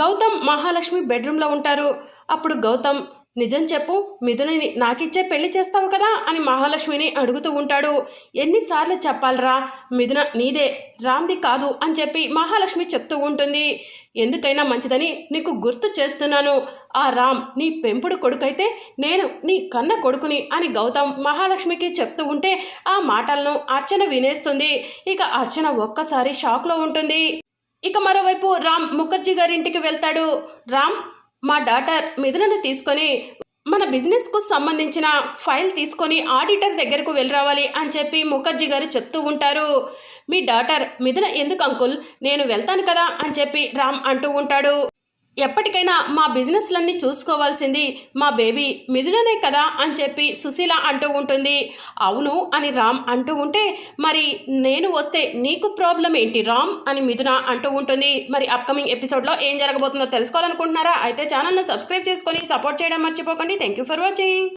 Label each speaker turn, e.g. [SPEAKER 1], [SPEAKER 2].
[SPEAKER 1] గౌతమ్ మహాలక్ష్మి బెడ్రూమ్లో ఉంటారు. అప్పుడు గౌతమ్ నిజం చెప్పు మిథునని నాకిచ్చే పెళ్ళి చేస్తావు కదా? అని మహాలక్ష్మిని అడుగుతూ ఉంటాడు. ఎన్నిసార్లు చెప్పాలరా మిథున నీదే రామ్ది కాదు అని చెప్పి మహాలక్ష్మి చెప్తూ ఉంటుంది. ఎందుకైనా మంచిదని నీకు గుర్తు చేస్తున్నాను. ఆ రామ్ నీ పెంపుడు కొడుకైతే నేను నీ కన్న కొడుకుని అని గౌతమ్ మహాలక్ష్మికి చెప్తూ ఉంటే ఆ మాటలను అర్చన వినేస్తుంది. ఇక అర్చన ఒక్కసారి షాక్లో ఉంటుంది. ఇక మరోవైపు రామ్ ముఖర్జీ గారింటికి వెళ్తాడు. రామ్ మా డాటర్ మిథునను తీసుకొని మన బిజినెస్కు సంబంధించిన ఫైల్ తీసుకొని ఆడిటర్ దగ్గరకు వెళ్ళి రావాలి అని చెప్పి ముఖర్జీ గారు చెప్తూ ఉంటారు. మీ డాటర్ మిథున ఎందుకు అంకుల్? నేను వెళ్తాను కదా అని చెప్పి రామ్ అంటూ ఉంటాడు. ఎప్పటికైనా మా బిజినెస్లన్నీ చూసుకోవాల్సింది మా బేబీ మిథుననే కదా అని చెప్పి సుశీల అంటూ ఉంటుంది. అవును అని రామ్ అంటూ ఉంటే మరి నేను వస్తే నీకు ప్రాబ్లం ఏంటి రామ్ అని మిథున అంటూ ఉంటుంది. మరి అప్కమింగ్ ఎపిసోడ్లో ఏం జరగబోతుందో తెలుసుకోవాలనుకుంటున్నారా? అయితే ఛానల్ను సబ్స్క్రైబ్ చేసుకొని సపోర్ట్ చేయడం మర్చిపోకండి. Thank you for watching